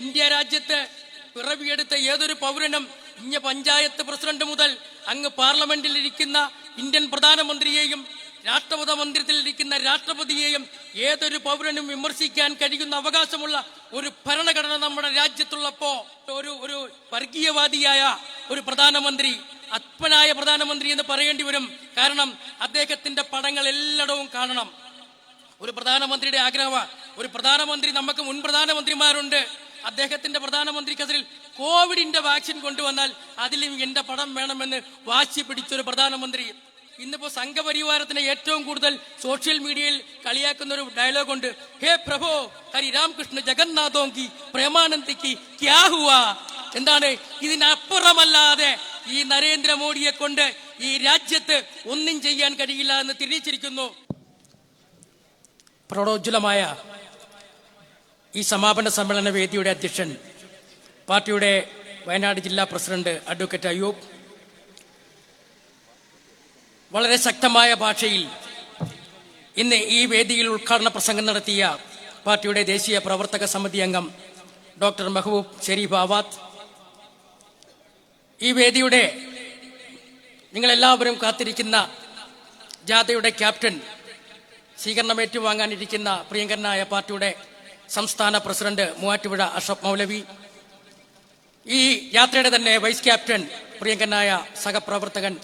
India രാജ്യത്ത് പിറവിയെടുത്ത ഏതൊരു പൗരനും ഇഞ്ഞ പഞ്ചായത്ത് പ്രസിഡന്റ് മുതൽ അങ്ങ് പാർലമെന്റിൽ ഇരിക്കുന്ന ഇന്ത്യൻ പ്രധാനമന്ത്രിയെയും രാഷ്ട്രപതി മന്ദിരത്തിൽ ഇരിക്കുന്ന രാഷ്ട്രപതിയെയും ഏതൊരു പൗരനും വിമർശിക്കാൻ കഴിയുന്ന അവകാശമുള്ള ഒരു ഭരണഘടന നമ്മുടെ രാജ്യത്തുള്ളപ്പോ ഒരു ഒരു വർഗീയവാദിയായ ഒരു പ്രധാനമന്ത്രി അത്മനായ പ്രധാനമന്ത്രി എന്ന് പറയേണ്ടി വരും. കാരണം അദ്ദേഹത്തിന്റെ പടങ്ങൾ എല്ലായിടവും കാണണം. ഒരു പ്രധാനമന്ത്രിയുടെ ആഗ്രഹമാണ് ഒരു പ്രധാനമന്ത്രി നമുക്ക് മുൻ പ്രധാനമന്ത്രിമാരുണ്ട്. അദ്ദേഹത്തിന്റെ പ്രധാനമന്ത്രിക്കെതിരിൽ കോവിഡിന്റെ വാക്സിൻ കൊണ്ടുവന്നാൽ അതിലും എന്റെ പടം വേണമെന്ന് വാശി പിടിച്ചൊരു പ്രധാനമന്ത്രി ഇന്നിപ്പോ സംഘപരിവാരത്തിന് ഏറ്റവും കൂടുതൽ സോഷ്യൽ മീഡിയയിൽ കളിയാക്കുന്ന ഒരു ഡയലോഗ് ഉണ്ട്. ഹേ പ്രഭോ ഹരി രാംകൃഷ്ണ ജഗന്നാഥോങ്കി പ്രേമാനന്ദിക്ക് ക്യാഹുവ എന്താണ് ഇതിനപ്പുറമല്ലാതെ ഈ നരേന്ദ്രമോദിയെ കൊണ്ട് ഈ രാജ്യത്ത് ഒന്നും ചെയ്യാൻ കഴിയില്ല എന്ന് തിരിച്ചിരിക്കുന്നു. പ്രൗഢോജ്വലമായ ഈ സമാപന സമ്മേളന വേദിയുടെ അധ്യക്ഷൻ പാർട്ടിയുടെ വയനാട് ജില്ലാ പ്രസിഡന്റ് അഡ്വക്കേറ്റ് അയ്യൂബ് വളരെ ശക്തമായ ഭാഷയിൽ ഇന്ന് ഈ വേദിയിൽ ഉദ്ഘാടന പ്രസംഗം നടത്തിയ പാർട്ടിയുടെ ദേശീയ പ്രവർത്തക സമിതി അംഗം ഡോക്ടർ മെഹബൂബ് ഷെരീഫ് ആവാദ്. ഈ വേദിയുടെ നിങ്ങളെല്ലാവരും കാത്തിരിക്കുന്ന ജാഥയുടെ ക്യാപ്റ്റൻ സ്വീകരണം ഏറ്റുവാങ്ങാനിരിക്കുന്ന പ്രിയങ്കരനായ പാർട്ടിയുടെ സംസ്ഥാന പ്രസിഡന്റ് മൂവാറ്റുപുഴ അഷഫ് മൗലവി. ഈ യാത്രയുടെ തന്നെ വൈസ് ക്യാപ്റ്റൻ പ്രിയങ്കനായ സഹപ്രവർത്തകൻ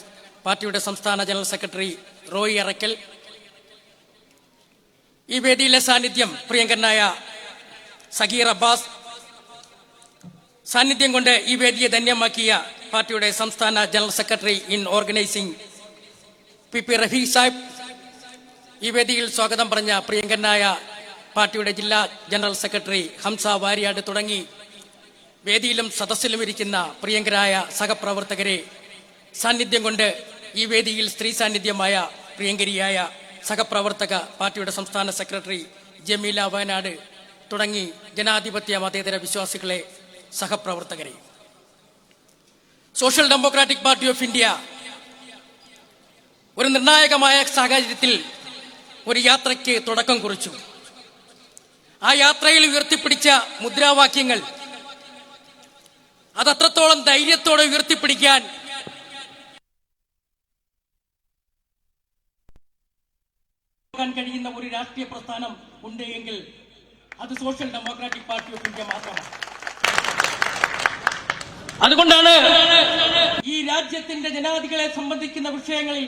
പാർട്ടിയുടെ സംസ്ഥാന ജനറൽ സെക്രട്ടറി റോയി അറക്കൽ ഈ വേദിയിലെ സാന്നിധ്യം പ്രിയങ്കനായ സഗീർ അബ്ബാസ്. സാന്നിധ്യം കൊണ്ട് ഈ വേദിയെ ധന്യമാക്കിയ പാർട്ടിയുടെ സംസ്ഥാന general secretary in organising P P Rafi Sahib. ഈ വേദിയിൽ സ്വാഗതം പറഞ്ഞ പ്രിയങ്കരനായ പാർട്ടിയുടെ ജില്ലാ ജനറൽ സെക്രട്ടറി ഹംസ വാരിയാട് തുടങ്ങി വേദിയിലും സദസ്സിലും ഇരിക്കുന്ന പ്രിയങ്കരായ സഹപ്രവർത്തകരെ സാന്നിധ്യം കൊണ്ട് ഈ വേദിയിൽ സ്ത്രീ സാന്നിധ്യമായ പ്രിയങ്കരിയായ സഹപ്രവർത്തക പാർട്ടിയുടെ സംസ്ഥാന സെക്രട്ടറി ജമീല വയനാട് തുടങ്ങി ജനാധിപത്യ മതേതര വിശ്വാസികളെ സഹപ്രവർത്തകരെ. Social Democratic Party of India ഒരു നിർണായകമായ സാഹചര്യത്തിൽ ഒരു യാത്രയ്ക്ക് തുടക്കം കുറിച്ചു. ആ യാത്രയിൽ ഉയർത്തിപ്പിടിച്ച മുദ്രാവാക്യങ്ങൾ. അതത്രത്തോളം അത്രത്തോളം ധൈര്യത്തോടെ ഉയർത്തിപ്പിടിക്കാൻ പോകാൻ കഴിയുന്ന ഒരു രാഷ്ട്രീയ പ്രസ്ഥാനം ഉണ്ട് എങ്കിൽ അത് Social Democratic Party of India മാത്രമാണ്. അതുകൊണ്ടാണ് ഈ രാജ്യത്തിന്റെ ജനാധികളെ സംബന്ധിക്കുന്ന വിഷയങ്ങളിൽ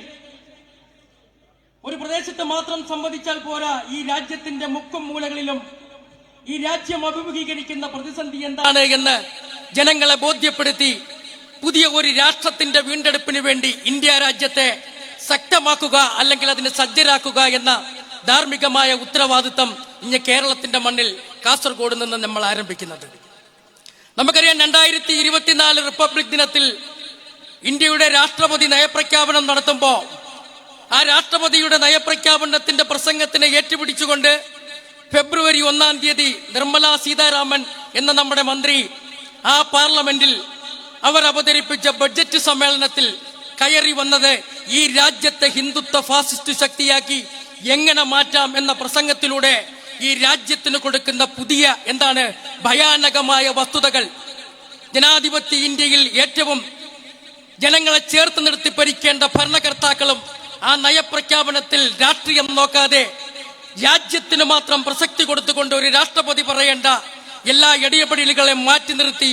ഒരു പ്രദേശത്ത് മാത്രം സംവദിച്ചാൽ പോരാ ഈ രാജ്യത്തിന്റെ മുക്കും മൂലകളിലും ഈ രാജ്യം അഭിമുഖീകരിക്കുന്ന പ്രതിസന്ധി എന്താണ് എന്ന് ജനങ്ങളെ ബോധ്യപ്പെടുത്തി പുതിയ ഒരു രാഷ്ട്രത്തിന്റെ വീണ്ടെടുപ്പിന് വേണ്ടി ഇന്ത്യ രാജ്യത്തെ ശക്തമാക്കുക അല്ലെങ്കിൽ അതിനെ സജ്ജരാക്കുക എന്ന ധാർമ്മികമായ ഉത്തരവാദിത്തം ഇന്ന് കേരളത്തിന്റെ മണ്ണിൽ കാസർഗോഡ് നിന്ന് നമ്മൾ ആരംഭിക്കുന്നത്. നമുക്കറിയാം രണ്ടായിരത്തി ഇരുപത്തിനാല് റിപ്പബ്ലിക് ദിനത്തിൽ ഇന്ത്യയുടെ രാഷ്ട്രപതി നയപ്രഖ്യാപനം നടത്തുമ്പോൾ ആ രാഷ്ട്രപതിയുടെ നയപ്രഖ്യാപനത്തിന്റെ പ്രസംഗത്തിനെ ഏറ്റുപിടിച്ചുകൊണ്ട് ഫെബ്രുവരി ഒന്നാം തീയതി നിർമ്മല സീതാരാമൻ എന്ന നമ്മുടെ മന്ത്രി ആ പാർലമെന്റിൽ അവർ അവതരിപ്പിച്ച ബഡ്ജറ്റ് സമ്മേളനത്തിൽ കയറി വന്നത് ഈ രാജ്യത്തെ ഹിന്ദുത്വ ഫാസിസ്റ്റ് ശക്തിയാക്കി എങ്ങനെ മാറ്റാം എന്ന പ്രസംഗത്തിലൂടെ ഈ രാജ്യത്തിന് കൊടുക്കുന്ന പുതിയ എന്താണ് ഭയാനകമായ വസ്തുതകൾ. ജനാധിപത്യ ഇന്ത്യയിൽ ഏറ്റവും ജനങ്ങളെ ചേർത്ത് നിർത്തി ഭരിക്കേണ്ട ഭരണകർത്താക്കളും ആ നയപ്രഖ്യാപനത്തിൽ രാഷ്ട്രീയം നോക്കാതെ രാജ്യത്തിന് മാത്രം പ്രസക്തി കൊടുത്തുകൊണ്ട് ഒരു രാഷ്ട്രപതി പറയേണ്ട എല്ലാ ഇടയപടികളെ മാറ്റി നിർത്തി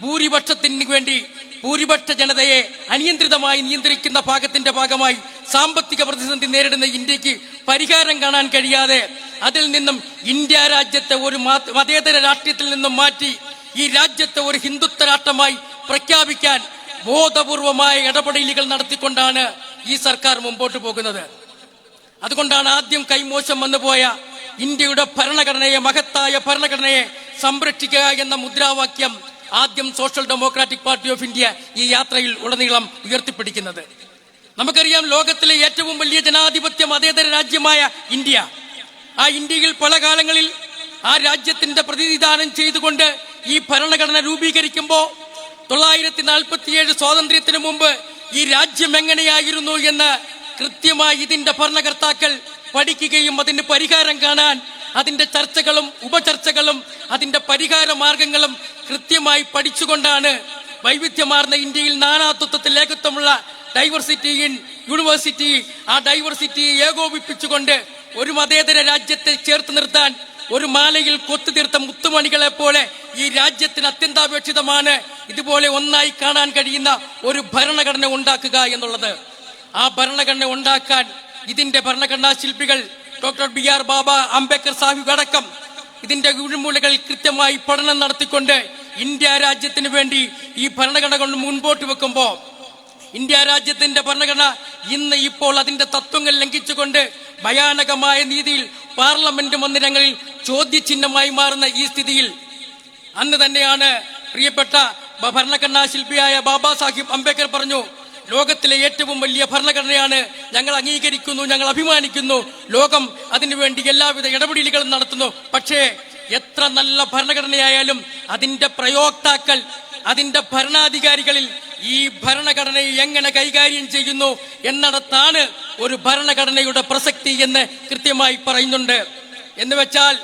ഭൂരിപക്ഷത്തിന് വേണ്ടി ഭൂരിപക്ഷ ജനതയെ അനിയന്ത്രിതമായി നിയന്ത്രിക്കുന്ന ഭാഗത്തിന്റെ ഭാഗമായി സാമ്പത്തിക പ്രതിസന്ധി നേരിടുന്ന ഇന്ത്യയ്ക്ക് പരിഹാരം കാണാൻ കഴിയാതെ അതിൽ നിന്നും ഇന്ത്യ രാജ്യത്തെ ഒരു മതേതര രാഷ്ട്രീയത്തിൽ നിന്നും മാറ്റി ഈ രാജ്യത്തെ ഒരു ഹിന്ദുത്വ രാഷ്ട്രമായി പ്രഖ്യാപിക്കാൻ ബോധപൂർവമായ ഇടപെടലുകൾ നടത്തിക്കൊണ്ടാണ് ഈ സർക്കാർ മുമ്പോട്ട് പോകുന്നത്. അതുകൊണ്ടാണ് ആദ്യം കൈമോശം വന്നുപോയ ഇന്ത്യയുടെ ഭരണഘടനയെ മഹത്തായ ഭരണഘടനയെ സംരക്ഷിക്കുക എന്ന മുദ്രാവാക്യം ആദ്യം Social Democratic Party of India ഈ യാത്രയിൽ ഉടനീളം ഉയർത്തിപ്പിടിക്കുന്നത്. നമുക്കറിയാം ലോകത്തിലെ ഏറ്റവും വലിയ ജനാധിപത്യ മതേതര രാജ്യമായ ഇന്ത്യ. ആ ഇന്ത്യയിൽ പല കാലങ്ങളിൽ ആ രാജ്യത്തിന്റെ പ്രതിനിധാനം ചെയ്തുകൊണ്ട് ഈ ഭരണഘടന രൂപീകരിക്കുമ്പോൾ തൊള്ളായിരത്തി നാൽപ്പത്തിയേഴ് സ്വാതന്ത്ര്യത്തിന് മുമ്പ് ഈ രാജ്യം എങ്ങനെയായിരുന്നു എന്ന് കൃത്യമായി ഇതിന്റെ ഭരണകർത്താക്കൾ പഠിക്കുകയും അതിന് പരിഹാരം കാണാൻ അതിന്റെ ചർച്ചകളും ഉപചർച്ചകളും അതിന്റെ പരിഹാര മാർഗങ്ങളും കൃത്യമായി പഠിച്ചുകൊണ്ടാണ് വൈവിധ്യമാർന്ന ഇന്ത്യയിൽ നാനാത്വത്തിൽ ഏകത്വമുള്ള ഡൈവേഴ്സിറ്റി ഇൻ യൂണിവേഴ്സിറ്റി ആ ഡൈവേഴ്സിറ്റി ഏകോപിപ്പിച്ചുകൊണ്ട് ഒരു മതേതര രാജ്യത്തെ ചേർത്ത് നിർത്താൻ ഒരു മാലയിൽ കൊത്തുതീർത്ത മുത്തുമണികളെ പോലെ ഈ രാജ്യത്തിന് അത്യന്താപേക്ഷിതമാണ്. ഇതുപോലെ ഒന്നായി കാണാൻ കഴിയുന്ന ഒരു ഭരണഘടന ഉണ്ടാക്കുക എന്നുള്ളത്. ആ ഭരണഘടന ഉണ്ടാക്കാൻ ഇതിന്റെ ഭരണഘടനാ ശില്പികൾ doctor B R Baba Ambedkar Sahib അടക്കം ഇതിന്റെ ഉഴിമൂലകൾ കൃത്യമായി പഠനം നടത്തിക്കൊണ്ട് ഇന്ത്യ രാജ്യത്തിന് വേണ്ടി ഈ ഭരണഘടന കൊണ്ട് മുൻപോട്ട് വെക്കുമ്പോൾ ഇന്ത്യ രാജ്യത്തിന്റെ ഭരണഘടന ഇന്ന് ഇപ്പോൾ അതിന്റെ തത്വങ്ങൾ ലംഘിച്ചുകൊണ്ട് ഭയാനകമായ രീതിയിൽ പാർലമെന്റ് മന്ദിരങ്ങളിൽ ചോദ്യചിഹ്നമായി മാറുന്ന ഈ സ്ഥിതിയിൽ അന്ന് തന്നെയാണ് പ്രിയപ്പെട്ട ഭരണഘടനാ ശില്പിയായ ബാബാ സാഹിബ് അംബേദ്കർ പറഞ്ഞു ലോകത്തിലെ ഏറ്റവും വലിയ ഭരണഘടനയാണ് ഞങ്ങൾ അംഗീകരിക്കുന്നു ഞങ്ങൾ അഭിമാനിക്കുന്നു. ലോകം അതിനുവേണ്ടി എല്ലാവിധ ഇടപെടലുകളും നടത്തുന്നു. പക്ഷേ എത്ര നല്ല ഭരണഘടനയായാലും അതിന്റെ പ്രയോക്താക്കൾ അതിന്റെ ഭരണാധികാരികളിൽ ഈ ഭരണഘടനയെ എങ്ങനെ കൈകാര്യം ചെയ്യുന്നു എന്നിടത്താണ് ഒരു ഭരണഘടനയുടെ പ്രസക്തി എന്ന് കൃത്യമായി പറയുന്നുണ്ട്. എന്ന് വെച്ചാൽ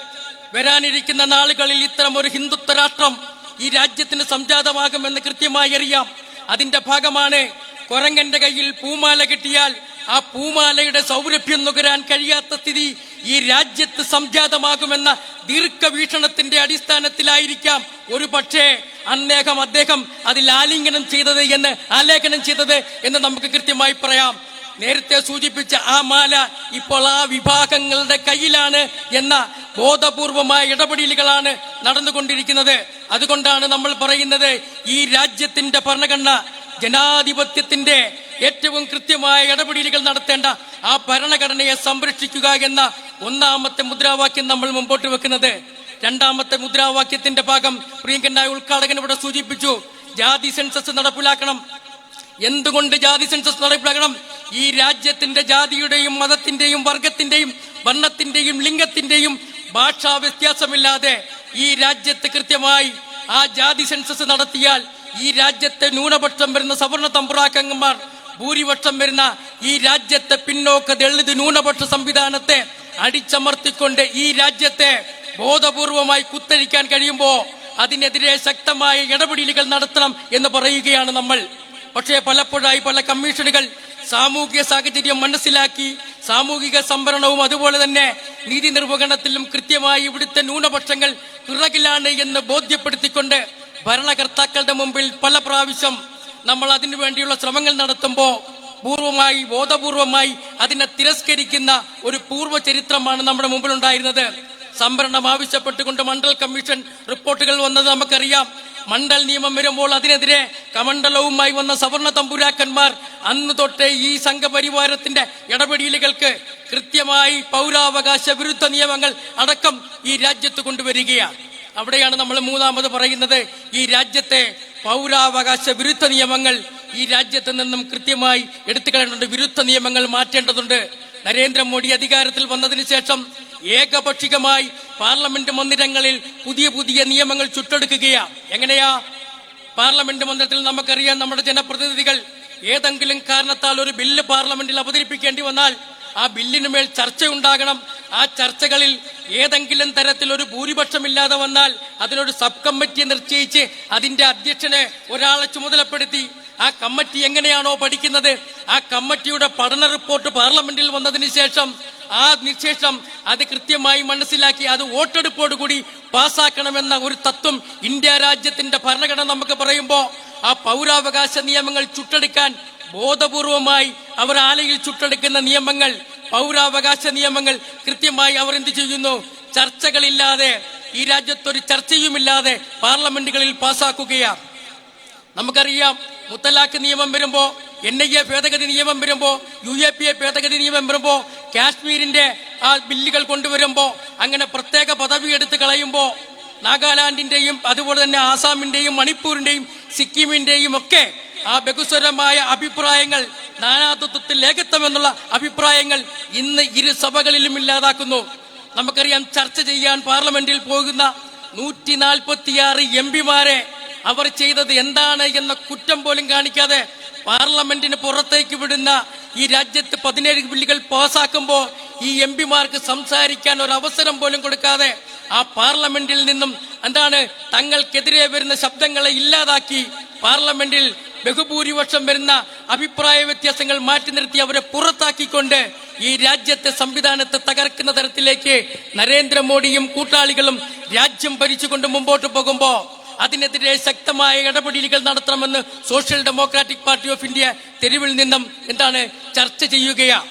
വരാനിരിക്കുന്ന നാളുകളിൽ ഇത്തരം ഒരു ഹിന്ദുത്വ രാഷ്ട്രം ഈ രാജ്യത്തിന് സംജാതമാകുമെന്ന് കൃത്യമായി അറിയാം. അതിന്റെ ഭാഗമാണ് കൊരങ്ങന്റെ കയ്യിൽ പൂമാല കിട്ടിയാൽ ആ പൂമാലയുടെ സൗരഭ്യം നുകരാൻ കഴിയാത്ത സ്ഥിതി ഈ രാജ്യത്ത് സംജാതമാകുമെന്ന ദീർഘവീക്ഷണത്തിന്റെ അടിസ്ഥാനത്തിലായിരിക്കാം. ഒരു പക്ഷേ അന്നേഹം അദ്ദേഹം അതിൽ ആലിംഗനം ചെയ്തത് എന്ന് ആലേഖനം ചെയ്തത് എന്ന് നമുക്ക് കൃത്യമായി പറയാം. നേരത്തെ സൂചിപ്പിച്ച ആ മാല ഇപ്പോൾ ആ വിഭാഗങ്ങളുടെ കയ്യിലാണ് എന്ന ബോധപൂർവമായ ഇടപെടലുകളാണ് നടന്നുകൊണ്ടിരിക്കുന്നത്. അതുകൊണ്ടാണ് നമ്മൾ പറയുന്നത് ഈ രാജ്യത്തിന്റെ ഭരണഘടന ജനാധിപത്യത്തിന്റെ ഏറ്റവും കൃത്യമായ ഇടപെടലുകൾ നടത്തേണ്ട ആ ഭരണഘടനയെ സംരക്ഷിക്കുക എന്ന ഒന്നാമത്തെ മുദ്രാവാക്യം നമ്മൾ മുമ്പോട്ട് വെക്കുന്നത്. രണ്ടാമത്തെ മുദ്രാവാക്യത്തിന്റെ ഭാഗം പ്രിയങ്കനായ ഉദ്ഘാടകൻ ഇവിടെ സൂചിപ്പിച്ചു. ജാതി സെൻസസ് നടപ്പിലാക്കണം. എന്തുകൊണ്ട് ജാതി സെൻസസ് നടപ്പിലാക്കണം? ഈ രാജ്യത്തിന്റെ ജാതിയുടെയും മതത്തിന്റെയും വർഗത്തിന്റെയും വർണത്തിന്റെയും ലിംഗത്തിന്റെയും ഭാഷാ വ്യത്യാസമില്ലാതെ ഈ രാജ്യത്ത് കൃത്യമായി ആ ജാതി സെൻസസ് നടത്തിയാൽ ഈ രാജ്യത്തെ ന്യൂനപക്ഷം വരുന്ന സവർണ തമ്പുറാക്കന്മാർ ഭൂരിപക്ഷം വരുന്ന ഈ രാജ്യത്തെ പിന്നോക്ക ദളിത് ന്യൂനപക്ഷ സംവിധാനത്തെ അടിച്ചമർത്തിക്കൊണ്ട് ഈ രാജ്യത്തെ ബോധപൂർവമായി കുത്തഴിക്കാൻ കഴിയുമ്പോ അതിനെതിരെ ശക്തമായ ഇടപെടലുകൾ നടത്തണം എന്ന് പറയുകയാണ് നമ്മൾ. പക്ഷേ പലപ്പോഴായി പല കമ്മീഷനുകൾ സാമൂഹിക സാഹചര്യം മനസ്സിലാക്കി സാമൂഹിക സംവരണവും അതുപോലെ തന്നെ നീതി നിർവഹണത്തിലും കൃത്യമായി ഇവിടുത്തെ ന്യൂനപക്ഷങ്ങൾ പിറകിലാണ് എന്ന് ബോധ്യപ്പെടുത്തിക്കൊണ്ട് ഭരണകർത്താക്കളുടെ മുമ്പിൽ പല പ്രാവശ്യം നമ്മൾ അതിനു വേണ്ടിയുള്ള ശ്രമങ്ങൾ നടത്തുമ്പോൾ പൂർവമായി ബോധപൂർവമായി അതിനെ തിരസ്കരിക്കുന്ന ഒരു പൂർവ ചരിത്രമാണ് നമ്മുടെ മുമ്പിലുണ്ടായിരുന്നത്. സംവരണം ആവശ്യപ്പെട്ടുകൊണ്ട് മണ്ഡൽ കമ്മീഷൻ റിപ്പോർട്ടുകൾ വന്നത് നമുക്കറിയാം. മണ്ഡൽ നിയമം വരുമ്പോൾ അതിനെതിരെ കമണ്ഡലവുമായി വന്ന സവർണ തമ്പുരാക്കന്മാർ അന്ന് തൊട്ടേ ഈ സംഘപരിവാരത്തിന്റെ ഇടപെടലുകൾക്ക് കൃത്യമായി പൗരാവകാശ വിരുദ്ധ നിയമങ്ങൾ അടക്കം ഈ രാജ്യത്ത് കൊണ്ടുവരികയാണ്. അവിടെയാണ് നമ്മൾ മൂന്നാമത് പറയുന്നത്. ഈ രാജ്യത്തെ പൗരാവകാശ വിരുദ്ധ നിയമങ്ങൾ ഈ രാജ്യത്ത് നിന്നും കൃത്യമായി എടുത്തു കളയേണ്ടതുണ്ട് വിരുദ്ധ നിയമങ്ങൾ മാറ്റേണ്ടതുണ്ട്. നരേന്ദ്രമോദി അധികാരത്തിൽ വന്നതിന് ശേഷം ഏകപക്ഷികമായി പാർലമെന്റ് മന്ദിരങ്ങളിൽ പുതിയ പുതിയ നിയമങ്ങൾ ചുറ്റെടുക്കുകയാ എങ്ങനെയാ? പാർലമെന്റ് മന്ദിരത്തിൽ നമുക്കറിയാം നമ്മുടെ ജനപ്രതിനിധികൾ ഏതെങ്കിലും കാരണത്താൽ ഒരു ബില്ല് പാർലമെന്റിൽ അവതരിപ്പിക്കേണ്ടി വന്നാൽ ആ ബില്ലിന് മേൽ ചർച്ച ഉണ്ടാകണം ആ ചർച്ചകളിൽ ഏതെങ്കിലും തരത്തിൽ ഒരു ഭൂരിപക്ഷമില്ലാതെ വന്നാൽ അതിനൊരു സബ് കമ്മിറ്റി നിശ്ചയിച്ച് അതിന്റെ അധ്യക്ഷനെ ഒരാളെ ചുമതലപ്പെടുത്തി. ആ കമ്മിറ്റി എങ്ങനെയാണോ പഠിക്കുന്നത്? ആ കമ്മിറ്റിയുടെ പഠന റിപ്പോർട്ട് പാർലമെന്റിൽ വന്നതിന് ശേഷം ആ നിശേഷം അത് കൃത്യമായി മനസ്സിലാക്കി അത് വോട്ടെടുപ്പോടുകൂടി പാസ്സാക്കണമെന്ന ഒരു തത്വം ഇന്ത്യ രാജ്യത്തിന്റെ ഭരണഘടന നമുക്ക് പറയുമ്പോൾ ആ പൗരാവകാശ നിയമങ്ങൾ ചുട്ടെടുക്കാൻ ബോധപൂർവമായി അവർ ആലയിൽ ചുട്ടെടുക്കുന്ന നിയമങ്ങൾ പൗരാവകാശ നിയമങ്ങൾ കൃത്യമായി അവർ എന്ത് ചെയ്യുന്നു? ചർച്ചകളില്ലാതെ ഈ രാജ്യത്തൊരു ചർച്ചയുമില്ലാതെ പാർലമെന്റുകളിൽ പാസ്സാക്കുകയാണ് നമുക്കറിയാം മുത്തലാഖ് നിയമം വരുമ്പോ എൻ ഐ എ ഭേദഗതി നിയമം വരുമ്പോ യു എ പി എ ഭേദഗതി നിയമം വരുമ്പോ കാശ്മീരിന്റെ ആ ബില്ലുകൾ കൊണ്ടുവരുമ്പോ അങ്ങനെ പ്രത്യേക പദവി എടുത്ത് കളയുമ്പോ നാഗാലാൻഡിന്റെയും അതുപോലെ തന്നെ ആസാമിന്റെയും മണിപ്പൂരിന്റെയും സിക്കിമിന്റെയും ഒക്കെ ആ ബഹുസ്വരമായ അഭിപ്രായങ്ങൾ നാനാത്വത്തിൽ ഏകത്വം എന്നുള്ള അഭിപ്രായങ്ങൾ ഇന്ന് ഇരു സഭകളിലും ഇല്ലാതാക്കുന്നു. നമുക്കറിയാം ചർച്ച ചെയ്യാൻ പാർലമെന്റിൽ പോകുന്ന നൂറ്റി നാൽപ്പത്തിയാറ് എം പിമാരെ അവർ ചെയ്തത് എന്താണ് എന്ന കുറ്റം പോലും കാണിക്കാതെ പാർലമെന്റിന് പുറത്തേക്ക് വിടുന്ന ഈ രാജ്യത്ത് പതിനേഴ് ബില്ലുകൾ പാസാക്കുമ്പോൾ ഈ എം പിമാർക്ക് സംസാരിക്കാൻ ഒരു അവസരം പോലും കൊടുക്കാതെ ആ പാർലമെന്റിൽ നിന്നും എന്താണ് തങ്ങൾക്കെതിരെ വരുന്ന ശബ്ദങ്ങളെ ഇല്ലാതാക്കി പാർലമെന്റിൽ ബഹുഭൂരിപക്ഷം വരുന്ന അഭിപ്രായ വ്യത്യാസങ്ങൾ മാറ്റി നിർത്തി അവരെ പുറത്താക്കിക്കൊണ്ട് ഈ രാജ്യത്തെ സംവിധാനത്തെ തകർക്കുന്ന തരത്തിലേക്ക് നരേന്ദ്രമോദിയും കൂട്ടാളികളും രാജ്യം ഭരിച്ചുകൊണ്ട് മുമ്പോട്ട് പോകുമ്പോ അതിനെതിരെ ശക്തമായ ഇടപെടലുകൾ നടത്തണമെന്ന് Social Democratic Party of India തെരുവിൽ നിന്നും എന്താണ് ചർച്ച ചെയ്യുകയാണ്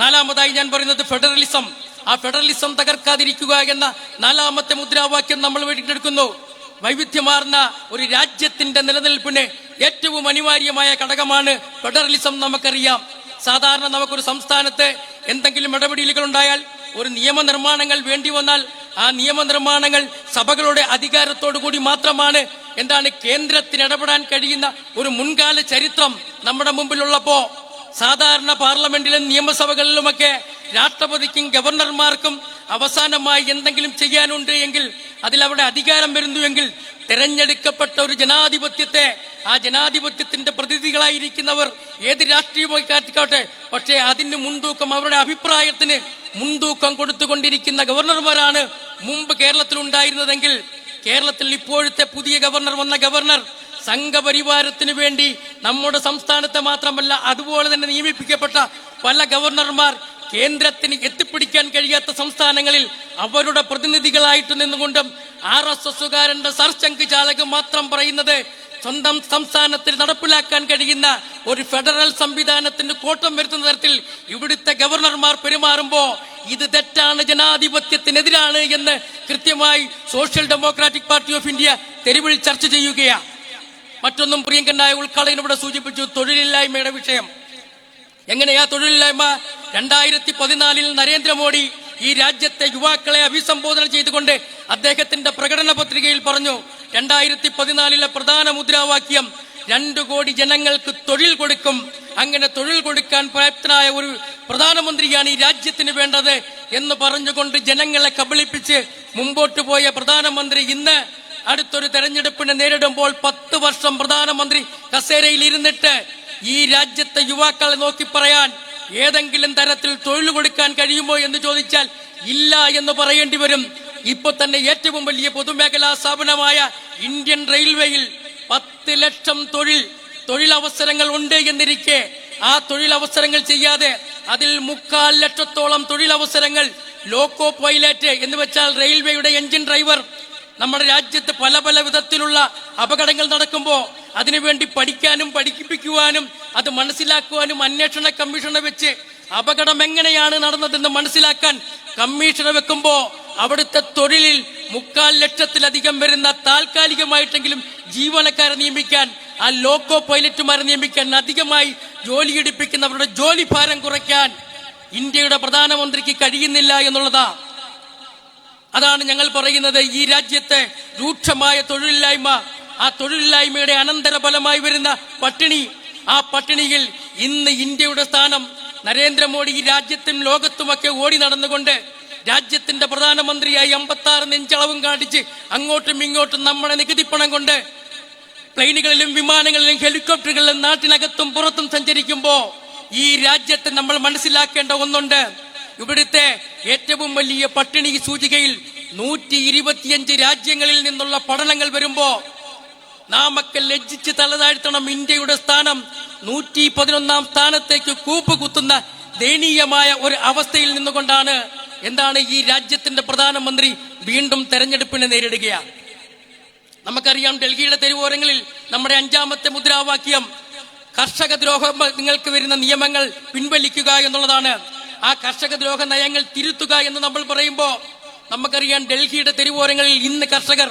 നാലാമതായി ഞാൻ പറയുന്നത് ഫെഡറലിസം. ആ ഫെഡറലിസം തകർക്കാതിരിക്കുക എന്ന നാലാമത്തെ മുദ്രാവാക്യം നമ്മൾ വീട്ടിലെടുക്കുന്നു. വൈവിധ്യമാർന്ന ഒരു രാജ്യത്തിന്റെ നിലനിൽപ്പിന് ഏറ്റവും അനിവാര്യമായ ഘടകമാണ് ഫെഡറലിസം നമുക്കറിയാം. സാധാരണ നമുക്കൊരു സംസ്ഥാനത്ത് എന്തെങ്കിലും ഇടപെടലുകൾ ഉണ്ടായാൽ ഒരു നിയമനിർമ്മാണങ്ങൾ വേണ്ടി വന്നാൽ ആ നിയമനിർമ്മാണങ്ങൾ സഭകളുടെ അധികാരത്തോടു കൂടി മാത്രമാണ്. എന്താണ് കേന്ദ്രത്തിന് ഇടപെടാൻ കഴിയുന്ന ഒരു മുൻകാല ചരിത്രം നമ്മുടെ മുമ്പിലുള്ളപ്പോ സാധാരണ പാർലമെന്റിലും നിയമസഭകളിലുമൊക്കെ രാഷ്ട്രപതിക്കും ഗവർണർമാർക്കും അവസാനമായി എന്തെങ്കിലും ചെയ്യാനുണ്ട് എങ്കിൽ അതിൽ അവിടെ അധികാരം വരുന്നുവെങ്കിൽ തെരഞ്ഞെടുക്കപ്പെട്ട ഒരു ജനാധിപത്യത്തെ ആ ജനാധിപത്യത്തിന്റെ പ്രതിനിധികളായിരിക്കുന്നവർ ഏത് രാഷ്ട്രീയമായി കാറ്റിക്കോട്ടെ പക്ഷേ അതിന് മുൻതൂക്കം അവരുടെ അഭിപ്രായത്തിന് മുൻതൂക്കം കൊടുത്തുകൊണ്ടിരിക്കുന്ന ഗവർണർമാരാണ് മുമ്പ് കേരളത്തിൽ ഉണ്ടായിരുന്നതെങ്കിൽ കേരളത്തിൽ ഇപ്പോഴത്തെ പുതിയ ഗവർണർ വന്ന ഗവർണർ സംഘപരിവാരത്തിന് വേണ്ടി നമ്മുടെ സംസ്ഥാനത്തെ മാത്രമല്ല അതുപോലെ തന്നെ നിയമിപ്പിക്കപ്പെട്ട പല ഗവർണർമാർ കേന്ദ്രത്തിന് എത്തിപ്പിടിക്കാൻ കഴിയാത്ത സംസ്ഥാനങ്ങളിൽ അവരുടെ പ്രതിനിധികളായിട്ട് നിന്നുകൊണ്ടും ആർ എസ് എസുകാരന്റെ സർശങ്ക് ചാലകം മാത്രം പറയുന്നത് സ്വന്തം സംസ്ഥാനത്തിൽ നടപ്പിലാക്കാൻ കഴിയുന്ന ഒരു ഫെഡറൽ സംവിധാനത്തിന് കോട്ടം വരുത്തുന്ന തരത്തിൽ ഇവിടുത്തെ ഗവർണർമാർ പെരുമാറുമ്പോ ഇത് തെറ്റാണ് ജനാധിപത്യത്തിനെതിരാണ് എന്ന് കൃത്യമായി Social Democratic Party of India തെരുവിൽ ചർച്ച ചെയ്യുകയാണ്. മറ്റൊന്നും പ്രിയങ്കനായ ഉൾക്കാളകൻ ഇവിടെ സൂചിപ്പിച്ചു തൊഴിലില്ലായ്മയുടെ വിഷയം. എങ്ങനെയാ തൊഴിലില്ലായ്മ? രണ്ടായിരത്തി പതിനാലിൽ നരേന്ദ്രമോദി ഈ രാജ്യത്തെ യുവാക്കളെ അഭിസംബോധന ചെയ്തുകൊണ്ട് അദ്ദേഹത്തിന്റെ പ്രകടന പത്രികയിൽ പറഞ്ഞു രണ്ടായിരത്തി പതിനാലിലെ പ്രധാന മുദ്രാവാക്യം രണ്ടു കോടി ജനങ്ങൾക്ക് തൊഴിൽ കൊടുക്കും. അങ്ങനെ തൊഴിൽ കൊടുക്കാൻ പ്രാപ്തനായ ഒരു പ്രധാനമന്ത്രിയാണ് ഈ രാജ്യത്തിന് വേണ്ടത് എന്ന് പറഞ്ഞുകൊണ്ട് ജനങ്ങളെ കബളിപ്പിച്ച് മുമ്പോട്ട് പോയ പ്രധാനമന്ത്രി ഇന്ന് അടുത്തൊരു തെരഞ്ഞെടുപ്പിനെ നേരിടുമ്പോൾ പത്ത് വർഷം പ്രധാനമന്ത്രി കസേരയിൽ ഇരുന്നിട്ട് ഈ രാജ്യത്തെ യുവാക്കളെ നോക്കി പറയാൻ ഏതെങ്കിലും തരത്തിൽ തൊഴിൽ കൊടുക്കാൻ കഴിയുമോ എന്ന് ചോദിച്ചാൽ ഇല്ല എന്ന് പറയേണ്ടി വരും. ഇപ്പൊ തന്നെ ഏറ്റവും വലിയ പൊതുമേഖലാ സ്ഥാപനമായ ഇന്ത്യൻ റെയിൽവേയിൽ പത്ത് ലക്ഷം തൊഴിൽ തൊഴിലവസരങ്ങൾ ഉണ്ട് എന്നിരിക്കെ ആ തൊഴിലവസരങ്ങൾ ചെയ്യാതെ അതിൽ മുക്കാൽ ലക്ഷത്തോളം തൊഴിലവസരങ്ങൾ ലോക്കോ പൈലറ്റ് എന്ന് വെച്ചാൽ റെയിൽവേയുടെ എഞ്ചിൻ ഡ്രൈവർ നമ്മുടെ രാജ്യത്ത് പല പല വിധത്തിലുള്ള അപകടങ്ങൾ നടക്കുമ്പോൾ അതിനുവേണ്ടി പഠിക്കാനും പഠിപ്പിക്കുവാനും അത് മനസ്സിലാക്കുവാനും അന്വേഷണ കമ്മീഷനെ വെച്ച് അപകടം എങ്ങനെയാണ് നടന്നതെന്ന് മനസ്സിലാക്കാൻ കമ്മീഷനെ വെക്കുമ്പോ അവിടുത്തെ തൊഴിലിൽ മുക്കാൽ ലക്ഷത്തിലധികം വരുന്ന താൽക്കാലികമായിട്ടെങ്കിലും ജീവനക്കാരെ നിയമിക്കാൻ ആ ലോക്കോ പൈലറ്റുമാരെ നിയമിക്കാൻ അധികമായി ജോലിയെടുപ്പിക്കുന്നവരുടെ ജോലി ഭാരം കുറയ്ക്കാൻ ഇന്ത്യയുടെ പ്രധാനമന്ത്രിക്ക് കഴിയുന്നില്ല എന്നുള്ളതാ. അതാണ് ഞങ്ങൾ പറയുന്നത് ഈ രാജ്യത്തെ രൂക്ഷമായ തൊഴിലില്ലായ്മ ആ തൊഴിലില്ലായ്മയുടെ അനന്തര ഫലമായി വരുന്ന പട്ടിണി. ആ പട്ടിണിയിൽ ഇന്ന് ഇന്ത്യയുടെ സ്ഥാനം നരേന്ദ്രമോദി ഈ രാജ്യത്തും ലോകത്തുമൊക്കെ ഓടി നടന്നുകൊണ്ട് രാജ്യത്തിന്റെ പ്രധാനമന്ത്രിയായി അമ്പത്തി ആറ് നെഞ്ചളവും കാണിച്ച് അങ്ങോട്ടും ഇങ്ങോട്ടും നമ്മുടെ നികുതിപ്പണം കൊണ്ട് പ്ലെയിനുകളിലും വിമാനങ്ങളിലും ഹെലികോപ്റ്ററുകളിലും നാട്ടിനകത്തും പുറത്തും സഞ്ചരിക്കുമ്പോൾ ഈ രാജ്യത്തെ നമ്മൾ മനസ്സിലാക്കേണ്ട ഒന്നുണ്ട്. ഇവിടുത്തെ ഏറ്റവും വലിയ പട്ടിണി സൂചികയിൽ നൂറ്റി ഇരുപത്തിയഞ്ച് രാജ്യങ്ങളിൽ നിന്നുള്ള പഠനങ്ങൾ വരുമ്പോ നാമൊക്കെ ലജ്ജിച്ച് തലതാഴ്ത്തണം ഇന്ത്യയുടെ സ്ഥാനം. നൂറ്റി പതിനൊന്നാം സ്ഥാനത്തേക്ക് കൂപ്പ് കുത്തുന്ന ദയനീയമായ ഒരു അവസ്ഥയിൽ നിന്നുകൊണ്ടാണ് എന്താണ് ഈ രാജ്യത്തിന്റെ പ്രധാനമന്ത്രി വീണ്ടും തെരഞ്ഞെടുപ്പിനെ നേരിടുകയാണ്. നമുക്കറിയാം ഡൽഹിയുടെ തെരുവോരങ്ങളിൽ നമ്മുടെ അഞ്ചാമത്തെ മുദ്രാവാക്യം കർഷക ദ്രോഹം നിങ്ങൾക്ക് വരുന്ന നിയമങ്ങൾ പിൻവലിക്കുക എന്നുള്ളതാണ്. ആ കർഷക ദ്രോഹ നയങ്ങൾ തിരുത്തുക എന്ന് നമ്മൾ പറയുമ്പോൾ നമുക്കറിയാം ഡൽഹിയുടെ തെരുവോരങ്ങളിൽ ഇന്ന് കർഷകർ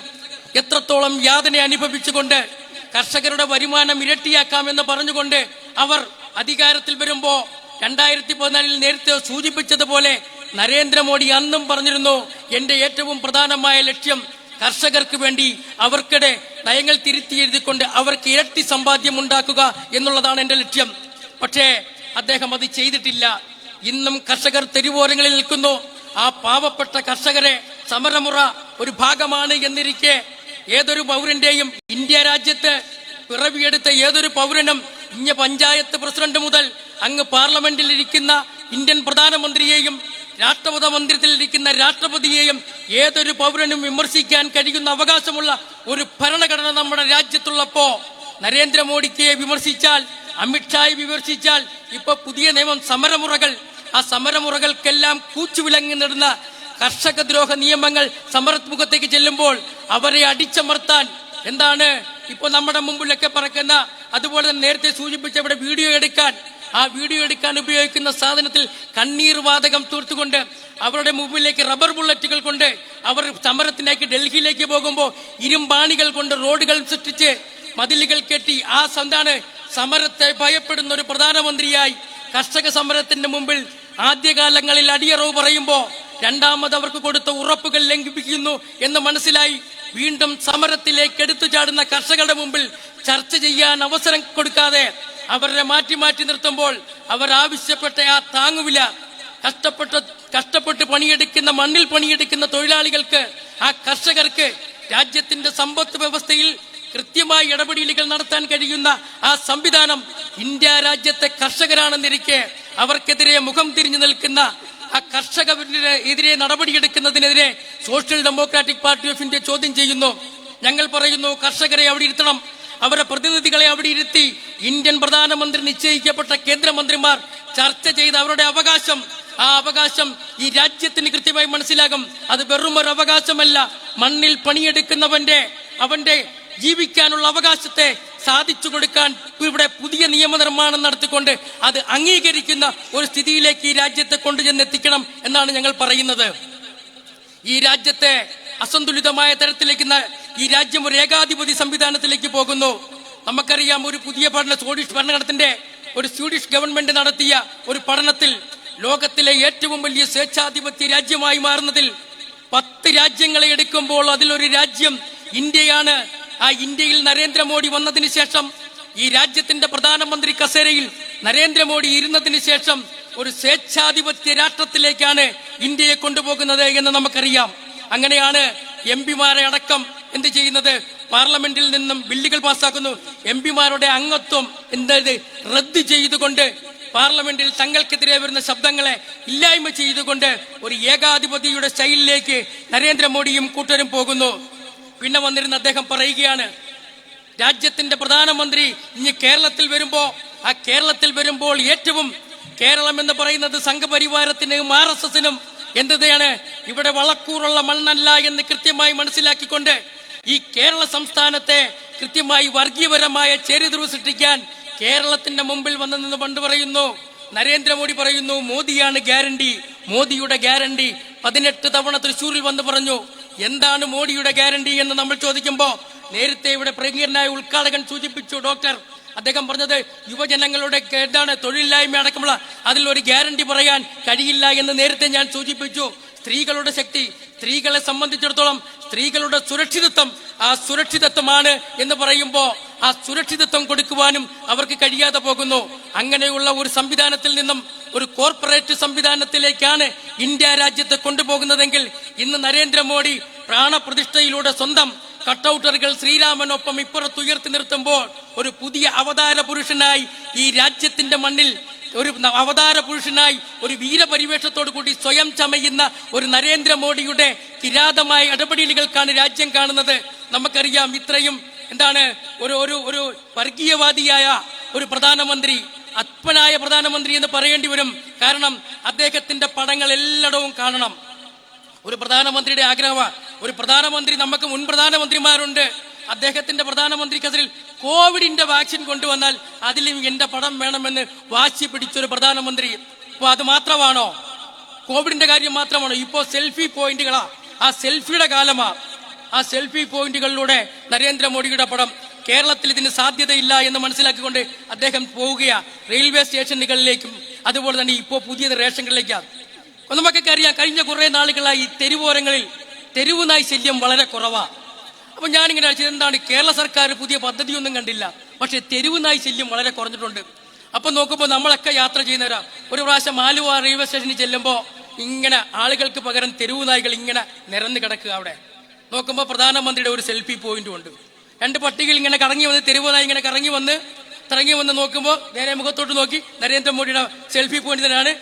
എത്രത്തോളം യാതന അനുഭവിച്ചുകൊണ്ട് കർഷകരുടെ വരുമാനം ഇരട്ടിയാക്കാമെന്ന് പറഞ്ഞുകൊണ്ട് അവർ അധികാരത്തിൽ വരുമ്പോ രണ്ടായിരത്തി പതിനാലിൽ നേരത്തെ സൂചിപ്പിച്ചതുപോലെ നരേന്ദ്രമോദി അന്നും പറഞ്ഞിരുന്നു എന്റെ ഏറ്റവും പ്രധാനമായ ലക്ഷ്യം കർഷകർക്ക് വേണ്ടി അവർക്കിടെ നയങ്ങൾ തിരുത്തി എഴുതിക്കൊണ്ട് അവർക്ക് ഇരട്ടി സമ്പാദ്യം ഉണ്ടാക്കുക എന്നുള്ളതാണ് എന്റെ ലക്ഷ്യം. പക്ഷേ അദ്ദേഹം അത് ചെയ്തിട്ടില്ല. ഇന്നും കർഷകർ തെരുവോരങ്ങളിൽ നിൽക്കുന്നു. ആ പാവപ്പെട്ട കർഷകരെ സമരമുറ ഒരു ഭാഗമാണ് എന്നിരിക്കെ ഏതൊരു പൗരന്റെയും ഇന്ത്യ രാജ്യത്ത് പിറവിയെടുത്ത ഏതൊരു പൗരനും ഇഞ്ഞ പഞ്ചായത്ത് പ്രസിഡന്റ് മുതൽ അങ്ങ് പാർലമെന്റിൽ ഇരിക്കുന്ന ഇന്ത്യൻ പ്രധാനമന്ത്രിയെയും രാഷ്ട്രപത മന്ദിരത്തിൽ ഇരിക്കുന്ന രാഷ്ട്രപതിയെയും ഏതൊരു പൗരനും വിമർശിക്കാൻ കഴിയുന്ന അവകാശമുള്ള ഒരു ഭരണഘടന നമ്മുടെ രാജ്യത്തുള്ളപ്പോ നരേന്ദ്രമോദിക്ക് വിമർശിച്ചാൽ അമിത്ഷായെ വിമർശിച്ചാൽ ഇപ്പൊ പുതിയ നിയമം സമരമുറകൾ. ആ സമരമുറകൾക്കെല്ലാം കൂച്ചുവിലങ്ങി നിടുന്ന കർഷക ദ്രോഹ നിയമങ്ങൾ സമരമുഖത്തേക്ക് ചെല്ലുമ്പോൾ അവരെ അടിച്ചമർത്താൻ എന്താണ്? ഇപ്പൊ നമ്മുടെ മുമ്പിലൊക്കെ പറക്കുന്ന അതുപോലെ തന്നെ നേരത്തെ സൂചിപ്പിച്ച ഇവിടെ വീഡിയോ എടുക്കാൻ. ആ വീഡിയോ എടുക്കാൻ ഉപയോഗിക്കുന്ന സാധനത്തിൽ കണ്ണീർ വാതകം തീർത്തുകൊണ്ട് അവരുടെ മുമ്പിലേക്ക് റബ്ബർ ബുള്ളറ്റുകൾ കൊണ്ട് അവർ സമരത്തിനാക്കി ഡൽഹിയിലേക്ക് പോകുമ്പോൾ ഇരുമ്പാണികൾ കൊണ്ട് റോഡുകൾ സൃഷ്ടിച്ച് മതിലുകൾ കെട്ടി ആ എന്താണ് സമരത്തെ ഭയപ്പെടുന്ന ഒരു പ്രധാനമന്ത്രിയായി കർഷക സമരത്തിന്റെ മുമ്പിൽ ആദ്യകാലങ്ങളിൽ അടിയറവ് പറയുമ്പോൾ രണ്ടാമത് അവർക്ക് കൊടുത്ത ഉറപ്പുകൾ ലംഘിപ്പിക്കുന്നു എന്ന് മനസ്സിലായി. വീണ്ടും സമരത്തിലേക്ക് എടുത്തു ചാടുന്ന കർഷകരുടെ മുമ്പിൽ ചർച്ച ചെയ്യാൻ അവസരം കൊടുക്കാതെ അവരെ മാറ്റി മാറ്റി നിർത്തുമ്പോൾ അവർ ആവശ്യപ്പെട്ട ആ താങ്ങുവില കഷ്ടപ്പെട്ട കഷ്ടപ്പെട്ട് പണിയെടുക്കുന്ന മണ്ണിൽ പണിയെടുക്കുന്ന തൊഴിലാളികൾക്ക് ആ കർഷകർക്ക് രാജ്യത്തിന്റെ സമ്പത്ത് വ്യവസ്ഥയിൽ കൃത്യമായി ഇടപെടലുകൾ നടത്താൻ കഴിയുന്ന ആ സംവിധാനം ഇന്ത്യ രാജ്യത്തെ കർഷകരാണെന്നിരിക്കെ അവർക്കെതിരെ മുഖം തിരിഞ്ഞു നിൽക്കുന്ന ആ കർഷകരുടെ എതിരെ നടപടിയെടുക്കുന്നതിനെതിരെ Social Democratic Party of India ചോദ്യം ചെയ്യുന്നു. ഞങ്ങൾ പറയുന്നു കർഷകരെ അവിടെ ഇരുത്തണം. അവരുടെ പ്രതിനിധികളെ അവിടെ ഇരുത്തി ഇന്ത്യൻ പ്രധാനമന്ത്രി നിശ്ചയിക്കപ്പെട്ട കേന്ദ്രമന്ത്രിമാർ ചർച്ച ചെയ്ത് അവരുടെ അവകാശം. ആ അവകാശം ഈ രാജ്യത്തിന് കൃത്യമായി മനസ്സിലാകും. അത് വെറും ഒരു അവകാശമല്ല മണ്ണിൽ പണിയെടുക്കുന്നവന്റെ അവന്റെ ജീവിക്കാനുള്ള അവകാശത്തെ സാധിച്ചു കൊടുക്കാൻ ഇവിടെ പുതിയ നിയമനിർമ്മാണം നടത്തിക്കൊണ്ട് അത് അംഗീകരിക്കുന്ന ഒരു സ്ഥിതിയിലേക്ക് ഈ രാജ്യത്തെ കൊണ്ടുചെന്നെത്തിക്കണം എന്നാണ് ഞങ്ങൾ പറയുന്നത്. ഈ രാജ്യത്തെ അസന്തുലിതമായ തരത്തിലേക്ക് ഈ രാജ്യം ഒരു ഏകാധിപതി സംവിധാനത്തിലേക്ക് പോകുന്നു. നമുക്കറിയാം ഒരു പുതിയ പഠന സ്വീഡിഷ് ഭരണഘടനത്തിന്റെ ഒരു സ്വീഡിഷ് ഗവൺമെന്റ് നടത്തിയ ഒരു പഠനത്തിൽ ലോകത്തിലെ ഏറ്റവും വലിയ സ്വേച്ഛാധിപത്യ രാജ്യമായി മാറുന്നതിൽ പത്ത് രാജ്യങ്ങളെ എടുക്കുമ്പോൾ അതിലൊരു രാജ്യം ഇന്ത്യയാണ്. ആ ഇന്ത്യയിൽ നരേന്ദ്രമോദി വന്നതിന് ശേഷം ഈ രാജ്യത്തിന്റെ പ്രധാനമന്ത്രി കസേരയിൽ നരേന്ദ്രമോദി ഇരുന്നതിന് ശേഷം ഒരു സ്വേച്ഛാധിപത്യ രാഷ്ട്രത്തിലേക്കാണ് ഇന്ത്യയെ കൊണ്ടുപോകുന്നത് എന്ന് നമുക്കറിയാം. അങ്ങനെയാണ് എം പിമാരെ അടക്കം എന്ത് ചെയ്യുന്നത്? പാർലമെന്റിൽ നിന്നും ബില്ലുകൾ പാസ്സാക്കുന്നു എം പിമാരുടെ അംഗത്വം എന്തായത് റദ്ദ് ചെയ്തുകൊണ്ട് പാർലമെന്റിൽ തങ്ങൾക്കെതിരെ വരുന്ന ശബ്ദങ്ങളെ ഇല്ലായ്മ ചെയ്തുകൊണ്ട് ഒരു ഏകാധിപതിയുടെ സ്റ്റൈലിലേക്ക് നരേന്ദ്രമോദിയും കൂട്ടരും പോകുന്നു. പിന്നെ വന്നിരുന്ന അദ്ദേഹം പറയുകയാണ് രാജ്യത്തിന്റെ പ്രധാനമന്ത്രി ഇനി കേരളത്തിൽ വരുമ്പോ ആ കേരളത്തിൽ വരുമ്പോൾ ഏറ്റവും കേരളം എന്ന് പറയുന്നത് സംഘപരിവാരത്തിനും ആർ എസ് എസിനും എന്താണ് ഇവിടെ വളക്കൂറുള്ള മണ്ണല്ല എന്ന് കൃത്യമായി മനസ്സിലാക്കിക്കൊണ്ട് ഈ കേരള സംസ്ഥാനത്തെ കൃത്യമായി വർഗീയപരമായ ചേരിതിരിവ് സൃഷ്ടിക്കാൻ കേരളത്തിന്റെ മുമ്പിൽ വന്നതെന്ന് പണ്ട് പറയുന്നു നരേന്ദ്രമോദി പറയുന്നു മോദിയാണ് ഗ്യാരണ്ടി മോദിയുടെ ഗ്യാരണ്ടി പതിനെട്ട് തവണ തൃശൂരിൽ വന്ന് പറഞ്ഞു. എന്താണ് മോഡിയുടെ ഗ്യാരണ്ടി എന്ന് നമ്മൾ ചോദിക്കുമ്പോൾ നേരത്തെ ഇവിടെ പ്രിയങ്കരനായ ഉദ്ഘാടകൻ സൂചിപ്പിച്ചു ഡോക്ടർ. അദ്ദേഹം പറഞ്ഞത് യുവജനങ്ങളുടെ എന്താണ് തൊഴിലില്ലായ്മ അടക്കമുള്ള അതിൽ ഒരു ഗ്യാരണ്ടി പറയാൻ കഴിയില്ല എന്ന് നേരത്തെ ഞാൻ സൂചിപ്പിച്ചു. സ്ത്രീകളുടെ ശക്തി സ്ത്രീകളെ സംബന്ധിച്ചിടത്തോളം സ്ത്രീകളുടെ സുരക്ഷിതത്വം ആ സുരക്ഷിതത്വമാണ് എന്ന് പറയുമ്പോൾ ആ സുരക്ഷിതത്വം കൊടുക്കുവാനും അവർക്ക് കഴിയാതെ പോകുന്നു. അങ്ങനെയുള്ള ഒരു സംവിധാനത്തിൽ നിന്നും ഒരു കോർപ്പറേറ്റ് സംവിധാനത്തിലേക്കാണ് ഇന്ത്യ രാജ്യത്തെ കൊണ്ടുപോകുന്നതെങ്കിൽ ഇന്ന് നരേന്ദ്രമോദി പ്രാണപ്രതിഷ്ഠയിലൂടെ സ്വന്തം കട്ടൗട്ടറുകൾ ശ്രീരാമനൊപ്പം ഇപ്പുറത്ത് ഉയർത്തി നിർത്തുമ്പോൾ ഒരു പുതിയ അവതാര പുരുഷനായി ഈ രാജ്യത്തിന്റെ മണ്ണിൽ ഒരു അവതാര പുരുഷനായി ഒരു വീരപരിവേഷത്തോടു കൂടി സ്വയം ചമയുന്ന ഒരു നരേന്ദ്രമോദിയുടെ കിരാതമായ ഇടപെടലുകൾക്കാണ് രാജ്യം കാണുന്നത്. നമുക്കറിയാം ഇത്രയും എന്താണ് ഒരു ഒരു ഒരു വർഗീയവാദിയായ ഒരു പ്രധാനമന്ത്രി അത്മനായ പ്രധാനമന്ത്രി എന്ന് പറയേണ്ടി വരും. കാരണം അദ്ദേഹത്തിന്റെ പടങ്ങൾ എല്ലായിടവും കാണണം. ഒരു പ്രധാനമന്ത്രിയുടെ ആഗ്രഹമാണ്. ഒരു പ്രധാനമന്ത്രി നമുക്ക് മുൻ പ്രധാനമന്ത്രിമാരുണ്ട്. അദ്ദേഹത്തിന്റെ പ്രധാനമന്ത്രി കസറിൽ കോവിഡിന്റെ വാക്സിൻ കൊണ്ടുവന്നാൽ അതിലും എന്റെ പടം വേണമെന്ന് വാശി പിടിച്ചൊരു പ്രധാനമന്ത്രി. അപ്പൊ അത് മാത്രമാണോ? കോവിഡിന്റെ കാര്യം മാത്രമാണോ? ഇപ്പോ സെൽഫി പോയിന്റുകളാ. ആ സെൽഫിയുടെ കാലമാ. ആ സെൽഫി പോയിന്റുകളിലൂടെ നരേന്ദ്രമോദിയുടെ പടം കേരളത്തിൽ ഇതിന് സാധ്യതയില്ല എന്ന് മനസ്സിലാക്കിക്കൊണ്ട് അദ്ദേഹം പോവുകയാ. റെയിൽവേ സ്റ്റേഷനുകളിലേക്കും അതുപോലെ തന്നെ ഇപ്പോൾ പുതിയ റേഷനുകളിലേക്കാണ് നമുക്കൊക്കെ അറിയാം കഴിഞ്ഞ കുറെ നാളുകളായി തെരുവോരങ്ങളിൽ തെരുവുനായി ശല്യം വളരെ കുറവാ. അപ്പൊ ഞാനിങ്ങനെ ആലോചിച്ചത് എന്താണ് കേരള സർക്കാർ പുതിയ പദ്ധതിയൊന്നും കണ്ടില്ല. പക്ഷെ തെരുവ് നായി ശല്യം വളരെ കുറഞ്ഞിട്ടുണ്ട്. അപ്പൊ നോക്കുമ്പോൾ നമ്മളൊക്കെ യാത്ര ചെയ്യുന്നവരാ. ഒരു പ്രാവശ്യം ആലുവ റെയിൽവേ സ്റ്റേഷനിൽ ചെല്ലുമ്പോൾ ഇങ്ങനെ ആളുകൾക്ക് പകരം തെരുവ് നായ്കൾ ഇങ്ങനെ നിരന്ന് കിടക്കുക അവിടെ. നോക്കുമ്പോൾ പ്രധാനമന്ത്രിയുടെ ഒരു സെൽഫി പോയിന്റും ഉണ്ട്. രണ്ട് പട്ടികൾ ഇങ്ങനെ കറങ്ങി വന്ന് തെരുവ് നായി ഇങ്ങനെ കറങ്ങി വന്ന് ഇറങ്ങി വന്ന് നോക്കുമ്പോൾ നേരെ മുഖത്തോട്ട് നോക്കി നരേന്ദ്രമോദിയുടെ സെൽഫി പോയിന്റ് തന്നെയാണ്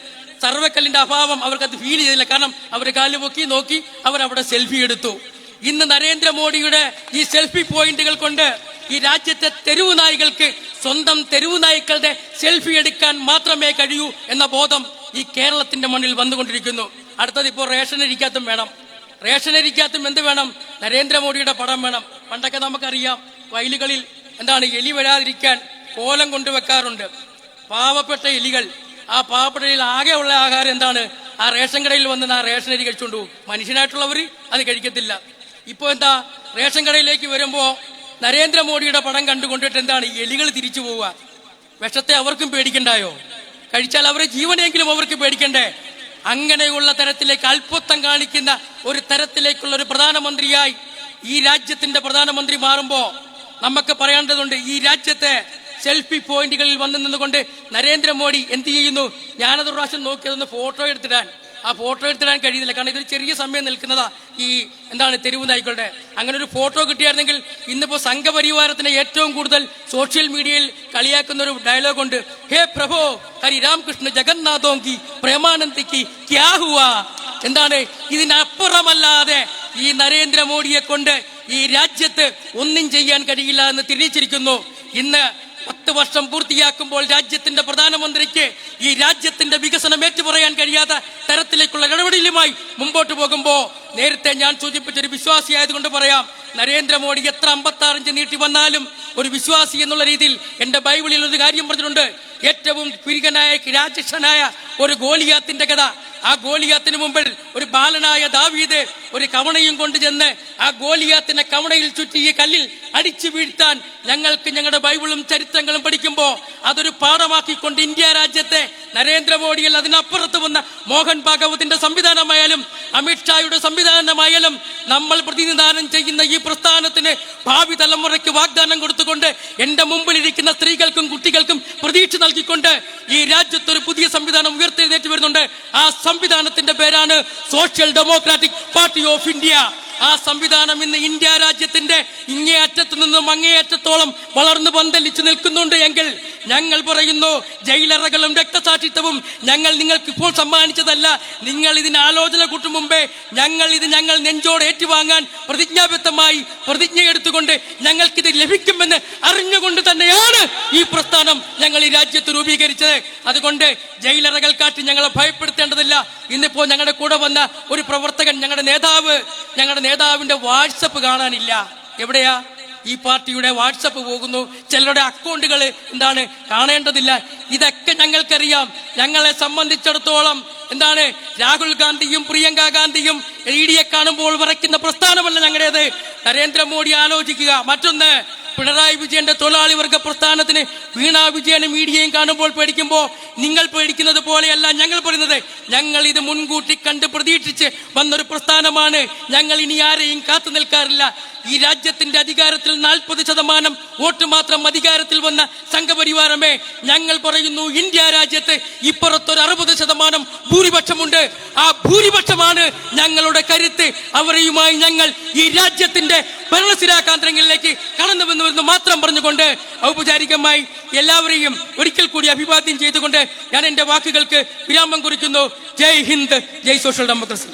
സർവക്കല്ലിന്റെ അഭാവം അവർക്കത് ഫീൽ ചെയ്തില്ല. കാരണം അവർ കാൽ പൊക്കി നോക്കി അവർ അവിടെ സെൽഫി എടുത്തു. ഇന്ന് നരേന്ദ്രമോദിയുടെ ഈ സെൽഫി പോയിന്റുകൾ കൊണ്ട് ഈ രാജ്യത്തെ തെരുവു നായികൾക്ക് സ്വന്തം തെരുവു നായ്ക്കളുടെ സെൽഫി എടുക്കാൻ മാത്രമേ കഴിയൂ എന്ന ബോധം ഈ കേരളത്തിന്റെ മണ്ണിൽ വന്നുകൊണ്ടിരിക്കുന്നു. അടുത്തത് ഇപ്പോൾ റേഷൻ അരിക്കാത്തും വേണം. റേഷൻ അരിക്കാത്തും എന്ത് വേണം? നരേന്ദ്രമോദിയുടെ പടം വേണം. പണ്ടൊക്കെ നമുക്കറിയാം വയലുകളിൽ എന്താണ് എലി വരാതിരിക്കാൻ കോലം കൊണ്ടുവെക്കാറുണ്ട്. പാവപ്പെട്ട എലികൾ ആ പാവപ്പെട്ടയിൽ ആകെ ഉള്ള ആഹാരം എന്താണ്? ആ റേഷൻ കടയിൽ വന്ന് ആ റേഷൻ അരി കഴിച്ചുകൊണ്ട് മനുഷ്യനായിട്ടുള്ളവർ അത് കഴിക്കത്തില്ല. ഇപ്പോൾ എന്താ റേഷൻ കടയിലേക്ക് വരുമ്പോൾ നരേന്ദ്രമോദിയുടെ പടം കണ്ടുകൊണ്ടിട്ട് എന്താണ് എലികൾ തിരിച്ചു പോവുക? വിഷത്തെ അവർക്കും പേടിക്കണ്ടായോ? കഴിച്ചാൽ അവരെ ജീവനെങ്കിലും അവർക്ക് പേടിക്കണ്ടേ? അങ്ങനെയുള്ള തരത്തിലേക്ക് അല്പത്വം കാണിക്കുന്ന ഒരു തരത്തിലേക്കുള്ള ഒരു പ്രധാനമന്ത്രിയായി ഈ രാജ്യത്തിന്റെ പ്രധാനമന്ത്രി മാറുമ്പോ നമുക്ക് പറയേണ്ടതുണ്ട് ഈ രാജ്യത്തെ സെൽഫി പോയിന്റുകളിൽ വന്നു നിന്നുകൊണ്ട് നരേന്ദ്രമോദി എന്ത് ചെയ്യുന്നു? ഞാനത് പ്രാവശ്യം നോക്കിയതൊന്ന് ഫോട്ടോ എടുത്തിടാൻ. ആ ഫോട്ടോ എടുത്തിടാൻ കഴിയുന്നില്ല. കാരണം ഇതൊരു ചെറിയ സമയം നിൽക്കുന്നതാ. ഈ എന്താണ് തെരുവ് നായ്ക്കളുടെ. അങ്ങനെ ഒരു ഫോട്ടോ കിട്ടിയായിരുന്നെങ്കിൽ ഇന്നിപ്പോ സംഘപരിവാരത്തിന് ഏറ്റവും കൂടുതൽ സോഷ്യൽ മീഡിയയിൽ കളിയാക്കുന്ന ഒരു ഡയലോഗ് ഉണ്ട്. ഹേ പ്രഭോ ഹരി രാംകൃഷ്ണ ജഗന്നാഥോങ്കി പ്രേമാനന്ദിക്ക് ക്യാ ഹുവാ? എന്താണ് ഇതിനപ്പുറമല്ലാതെ ഈ നരേന്ദ്രമോദിയെ കൊണ്ട് ഈ രാജ്യത്ത് ഒന്നും ചെയ്യാൻ കഴിയില്ല എന്ന് തിരിച്ചിരിക്കുന്നു ഇന്ന് പത്ത് വർഷം പൂർത്തിയാക്കുമ്പോൾ രാജ്യത്തിന്റെ പ്രധാനമന്ത്രിക്ക് ഈ രാജ്യത്തിന്റെ വികസനം ഏറ്റുപറയാൻ കഴിയാത്ത തരത്തിലേക്കുള്ള നടപടിയിലുമായി മുമ്പോട്ട് പോകുമ്പോൾ നേരത്തെ ഞാൻ സൂചിപ്പിച്ച ഒരു വിശ്വാസിയായതുകൊണ്ട് പറയാം നരേന്ദ്രമോദി എത്ര അമ്പത്താറിഞ്ച് നീട്ടി വന്നാലും ഒരു വിശ്വാസി എന്നുള്ള രീതിയിൽ എന്റെ ബൈബിളിൽ ഒരു കാര്യം പറഞ്ഞിട്ടുണ്ട്. ഏറ്റവും പുരികനായ രാജക്ഷനായ ഒരു ഗോലിയാത്തിന്റെ കഥ. ആ ഗോലിയാത്തിന് മുമ്പിൽ ഒരു ബാലനായ ദാവീദ് ഒരു കവണയും കൊണ്ട് ചെന്ന് ആ ഗോലിയാത്തിനെ കവണയിൽ ചുറ്റി ഈ കല്ലിൽ അടിച്ചു വീഴ്ത്താൻ ഞങ്ങൾക്ക് ഞങ്ങളുടെ ബൈബിളും ചരിത്രങ്ങളും പഠിക്കുമ്പോൾ അതൊരു പാഠമാക്കിക്കൊണ്ട് ഇന്ത്യ രാജ്യത്തെ നരേന്ദ്രമോദിയിൽ അതിനപ്പുറത്ത് വന്ന മോഹൻ ഭാഗവതിന്റെ സംവിധാനമായാലും അമിത്ഷായുടെ സംവിധാനമായാലും നമ്മൾ പ്രതിനിധാനം ചെയ്യുന്ന ഈ പ്രസ്ഥാനത്തിന് ഭാവി തലമുറയ്ക്ക് വാഗ്ദാനം കൊടുത്തുകൊണ്ട് എന്റെ മുമ്പിലിരിക്കുന്ന സ്ത്രീകൾക്കും കുട്ടികൾക്കും പ്രതീക്ഷ നൽകിക്കൊണ്ട് ഈ രാജ്യത്ത് ഒരു പുതിയ സംവിധാനം ഉയർത്തെഴുന്നേറ്റ് വരുന്നുണ്ട്. ആ സംവിധാനത്തിന്റെ പേരാണ് social democratic party of India. ആ സംവിധാനം ഇന്ന് ഇന്ത്യ രാജ്യത്തിന്റെ ഇങ്ങേ അറ്റത്ത് നിന്നും അങ്ങേ അറ്റത്തോളം വളർന്നു പന്തലിച്ചു നിൽക്കുന്നുണ്ട് എങ്കിൽ ഞങ്ങൾ പറയുന്നു ജയിലറകളും രക്തസാക്ഷിത്വവും ഞങ്ങൾ നിങ്ങൾക്ക് ഇപ്പോൾ സമ്മാനിച്ചതല്ല. നിങ്ങൾ ഇതിന് ആലോചന കൂട്ടും മുമ്പേ ഞങ്ങൾ ഇത് ഞങ്ങൾ നെഞ്ചോട് ഏറ്റുവാങ്ങാൻ പ്രതിജ്ഞാബദ്ധമായി പ്രതിജ്ഞ എടുത്തുകൊണ്ട് ഞങ്ങൾക്കിത് ലഭിക്കുമെന്ന് അറിഞ്ഞുകൊണ്ട് തന്നെയാണ് ഈ പ്രസ്ഥാനം ഞങ്ങൾ ഈ രാജ്യത്ത് രൂപീകരിച്ചത്. അതുകൊണ്ട് ജയിലറകൾ കാട്ടി ഞങ്ങളെ ഭയപ്പെടുത്തേണ്ടതില്ല. ഇന്നിപ്പോ ഞങ്ങളുടെ കൂടെ വന്ന ഒരു പ്രവർത്തകൻ ഞങ്ങളുടെ നേതാവ് ഞങ്ങളുടെ നേതാവിന്റെ വാട്സപ്പ് കാണാനില്ല. എവിടെയാ? ഈ പാർട്ടിയുടെ വാട്സപ്പ് പോകുന്നു. ചിലരുടെ അക്കൗണ്ടുകൾ എന്താണ് കാണേണ്ടതില്ല. ഇതൊക്കെ ഞങ്ങൾക്കറിയാം. ഞങ്ങളെ സംബന്ധിച്ചിടത്തോളം എന്താണ് രാഹുൽ ഗാന്ധിയും പ്രിയങ്ക ഗാന്ധിയും ഇ ഡിയെ കാണുമ്പോൾ വിറയ്ക്കുന്ന പ്രസ്ഥാനമല്ല ഞങ്ങളുടേത്. നരേന്ദ്രമോദി ആലോചിക്കുക. മറ്റൊന്ന് പിണറായി വിജയന്റെ തൊഴിലാളി വർഗ പ്രസ്ഥാനത്തിന് വീണ വിജയനും മീഡിയയും കാണുമ്പോൾ പേടിക്കുമ്പോൾ നിങ്ങൾ പേടിക്കുന്നത് പോലെയല്ല ഞങ്ങൾ പറയുന്നത്. ഞങ്ങൾ ഇത് മുൻകൂട്ടി കണ്ട് പ്രതീക്ഷിച്ച് വന്നൊരു പ്രസ്ഥാനമാണ്. ഞങ്ങൾ ഇനി ആരെയും കാത്തു നിൽക്കാറില്ല. ഈ രാജ്യത്തിന്റെ അധികാരത്തിൽ നാൽപ്പത് ശതമാനം വോട്ട് മാത്രം അധികാരത്തിൽ വന്ന സംഘപരിവാരമേ ഞങ്ങൾ പറയുന്നു ഇന്ത്യ രാജ്യത്ത് ഇപ്പുറത്തൊരു അറുപത് ശതമാനം ഭൂരിപക്ഷമുണ്ട്. ആ ഭൂരിപക്ഷമാണ് ഞങ്ങളുടെ കരുത്ത്. അവരെയുമായി ഞങ്ങൾ ഈ രാജ്യത്തിന്റെ ഭരണസിരാകാന്തരങ്ങളിലേക്ക് കടന്നു എന്ന് മാത്രം പറഞ്ഞുകൊണ്ട് ഔപചാരികമായി എല്ലാവരെയും ഒരിക്കൽ കൂടി അഭിവാദ്യം ചെയ്തുകൊണ്ട് ഞാൻ എന്റെ വാക്കുകൾക്ക് വിരാമം കുറിക്കുന്നു. ജയ് ഹിന്ദ് ജയ് സോഷ്യൽ ഡെമോക്രസി.